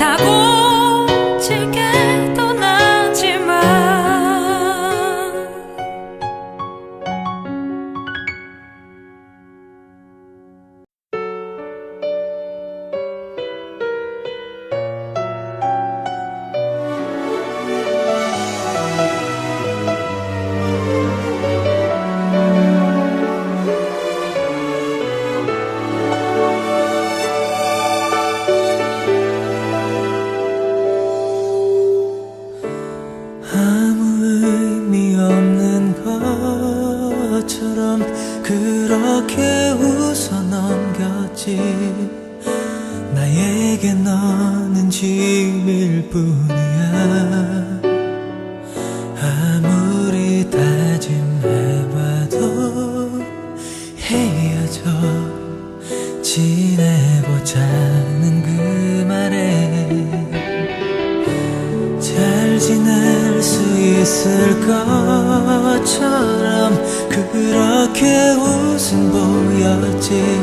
다 고칠게 것처럼 그렇게 웃어 넘겼지. 나에게 너는 짐일 뿐이야. 아무리 다짐해봐도 헤어져 지내고 자는 그 말에 잘 지낼 수 있을 것처럼 그렇게 웃음 보였지